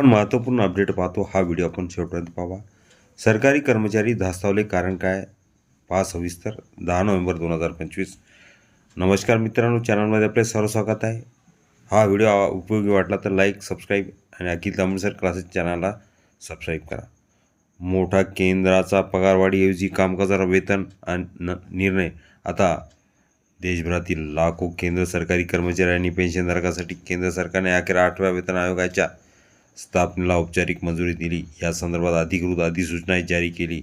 पण महत्त्वपूर्ण अपडेट पाहतो. हा व्हिडिओ आपण शेवटपर्यंत पाहावा सरकारी कर्मचारी धास्तावले कारण काय? पहा सविस्तर. दहा नोव्हेंबर दोन हजार पंचवीस. नमस्कार मित्रांनो चॅनलमध्ये आपले सर्व स्वागत आहे. हा व्हिडिओ उपयोगी वाटला तर लाईक सबस्क्राईब आणि अखिल तांबडसर क्लासेस चॅनलला सबस्क्राईब करा. मोठा केंद्राचा पगारवाढीऐवजी कामकाजाला वेतन आणि न- निर्णय. आता देशभरातील लाखो केंद्र सरकारी कर्मचारी आणि पेन्शनधारकांसाठी केंद्र सरकारने अखेर आठव्या वेतन आयोगाच्या स्थापनेला औपचारिक मंजुरी दिली. या संदर्भात अधिकृत अधिसूचना जारी केली.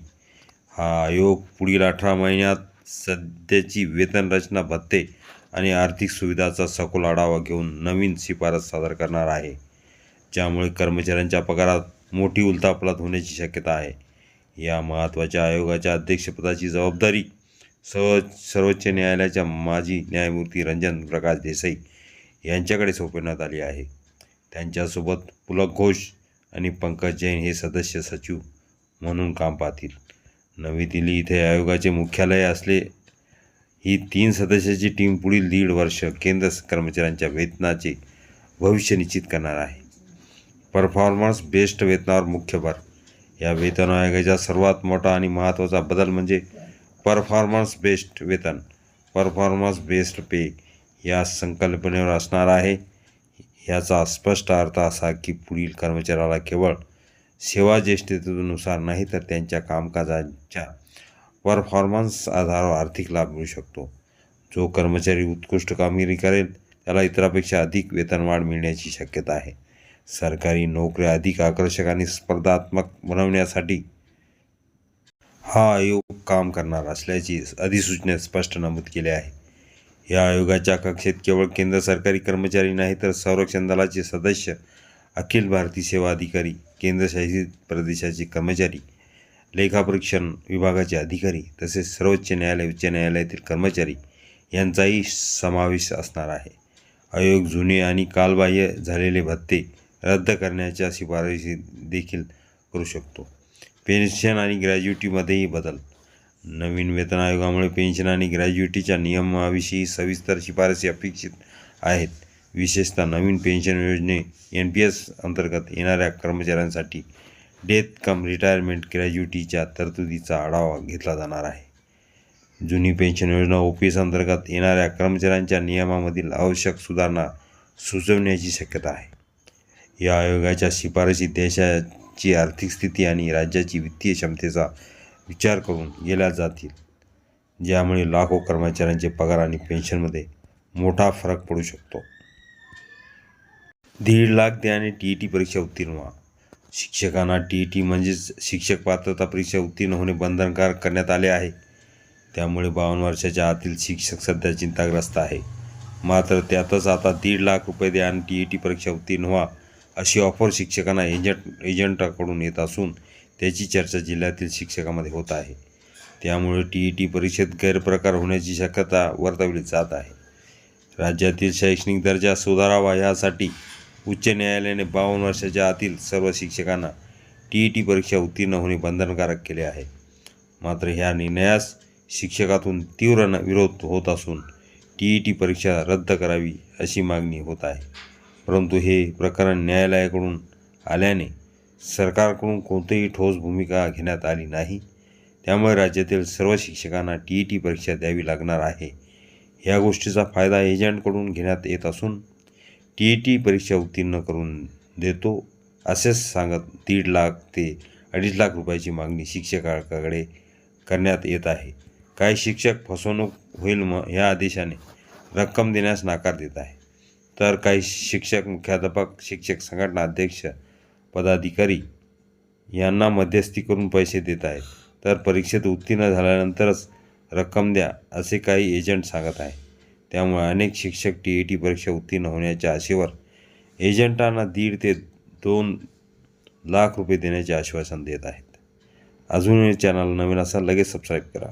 हा आयोग पुढील अठरा महिन्यात सध्याची वेतन रचना भत्ते आणि आर्थिक सुविधाचा सखोल आढावा घेऊन नवीन शिफारस सादर करणार आहे. ज्यामुळे कर्मचाऱ्यांच्या पगारात मोठी उलथापलात होण्याची शक्यता आहे. या महत्त्वाच्या आयोगाच्या अध्यक्षपदाची जबाबदारी सर्व सर्वोच्च न्यायालयाच्या माजी न्यायमूर्ती रंजन प्रकाश देसाई यांच्याकडे सोपवण्यात आली आहे. त्यांच्यासोबत पुलक घोष आणि पंकज जैन हे सदस्य सचिव म्हणून काम पाहतील. नवी दिल्ली इथे आयोगाचे मुख्यालय असले ही तीन सदस्याची टीम पुढील दीड वर्ष केंद्र कर्मचाऱ्यांच्या वेतनाचे भविष्य निश्चित करणार आहे. परफॉर्मन्स बेस्ड वेतनावर मुख्य भर. या वेतन आयोगाचा सर्वात मोठा आणि महत्त्वाचा बदल म्हणजे परफॉर्मन्स बेस्ड वेतन. परफॉर्मन्स बेस्ड पे या संकल्पनेवर असणार आहे. ह्याचा स्पष्ट अर्थ असा की पुढील कर्मचाऱ्याला केवळ सेवा ज्येष्ठतेनुसार नाही तर त्यांच्या कामकाजाच्या परफॉर्मन्स आधारावर आर्थिक लाभ मिळू शकतो. जो कर्मचारी उत्कृष्ट कामगिरी करेल त्याला इतरापेक्षा अधिक वेतनवाढ मिळण्याची शक्यता आहे. सरकारी नोकऱ्या अधिक आकर्षक आणि स्पर्धात्मक बनवण्यासाठी हा आयोग काम करणार असल्याची अधिसूचनेत स्पष्ट नमूद केले आहे. या आयोगाच्या कक्षेत केवळ केंद्र सरकारी कर्मचारी नाही तर संरक्षण दलाचे सदस्य अखिल भारतीय सेवा अधिकारी केंद्रशासित प्रदेशाचे कर्मचारी लेखापरीक्षण विभागाचे अधिकारी तसेच सर्वोच्च न्यायालय उच्च न्यायालयातील कर्मचारी यांचाही समावेश असणार आहे. आयोग जुने आणि कालबाह्य झालेले भत्ते रद्द करण्याच्या शिफारशी देखील करू शकतो. पेन्शन आणि ग्रॅज्युटीमध्येही बदल नवीन वेतन आयोगामुळे पेन्शन आणि ग्रॅज्युटीच्या नियमाविषयी सविस्तर शिफारसी अपेक्षित आहेत. विशेषतः नवीन पेन्शन योजने एन पी एस अंतर्गत येणाऱ्या कर्मचाऱ्यांसाठी डेथ कम रिटायरमेंट ग्रॅज्युटीच्या तरतुदीचा आढावा घेतला जाणार आहे. जुनी पेन्शन योजना ओ पी एस अंतर्गत येणाऱ्या कर्मचाऱ्यांच्या नियमामधील आवश्यक सुधारणा सुचवण्याची शक्यता आहे. या आयोगाच्या शिफारशी देशाची आर्थिक स्थिती आणि राज्याची वित्तीय क्षमतेचा विचार करून केल्या जातील. ज्यामुळे लाखो कर्मचाऱ्यांचे पगार आणि पेन्शनमध्ये मोठा फरक पडू शकतो. दीड लाख दे आणि टी ई टी परीक्षा उत्तीर्ण व्हा. शिक्षकांना टी ई टी म्हणजेच शिक्षक पात्रता परीक्षा उत्तीर्ण होणे बंधनकारक करण्यात आले आहे. त्यामुळे बावन्न वर्षाच्या आतील शिक्षक सध्या चिंताग्रस्त आहे. मात्र त्यातच आता दीड लाख रुपये द्या आणि टी ई टी परीक्षा उत्तीर्ण व्हा अशी ऑफर शिक्षकांना एजंट एजंटाकडून येत असून त्याची चर्चा जिल्ह्यातील शिक्षकामध्ये होत आहे. त्यामुळे टी ई टी परीक्षेत गैरप्रकार होण्याची शक्यता वर्तवली जात आहे. राज्यातील शैक्षणिक दर्जा सुधारावा यासाठी उच्च न्यायालयाने बावन्न वर्षाच्या आतील सर्व शिक्षकांना टी ई टी परीक्षा उत्तीर्ण होणे बंधनकारक केले आहे. मात्र ह्या निर्णयास शिक्षकातून तीव्र विरोध होत असून टी ई टी परीक्षा रद्द करावी अशी मागणी होत आहे. परंतु हे प्रकरण न्यायालयाकडून आल्याने सरकारकडून कोणतीही ठोस भूमिका घेण्यात आली नाही. त्यामुळे राज्यातील सर्व शिक्षकांना टी ई टी परीक्षा द्यावी लागणार आहे. या गोष्टीचा फायदा एजंटकडून घेण्यात येत असून टी ई टी परीक्षा उत्तीर्ण करून देतो असेच सांगत दीड लाख ते अडीच लाख रुपयाची मागणी शिक्षकाकडे करण्यात येत आहे. काही शिक्षक फसवणूक होईल म ह्या आदेशाने रक्कम देण्यास नकार देत आहे. तर काही शिक्षक मुख्याध्यापक शिक्षक संघटना अध्यक्ष पदाधिकारी यांना मध्यस्थी करून पैसे देत आहेत. तर परीक्षेत उत्तीर्ण झाल्यानंतरच रक्कम द्या असे काही एजंट सांगत आहे त्यामुळे अनेक शिक्षक टी ई टी परीक्षा उत्तीर्ण होण्याच्या आशेवर एजंटांना दीड ते दोन लाख रुपये देण्याचे आश्वासन देत आहेत. अजूनही चॅनल नवीन असाल लगेच सबस्क्राईब करा.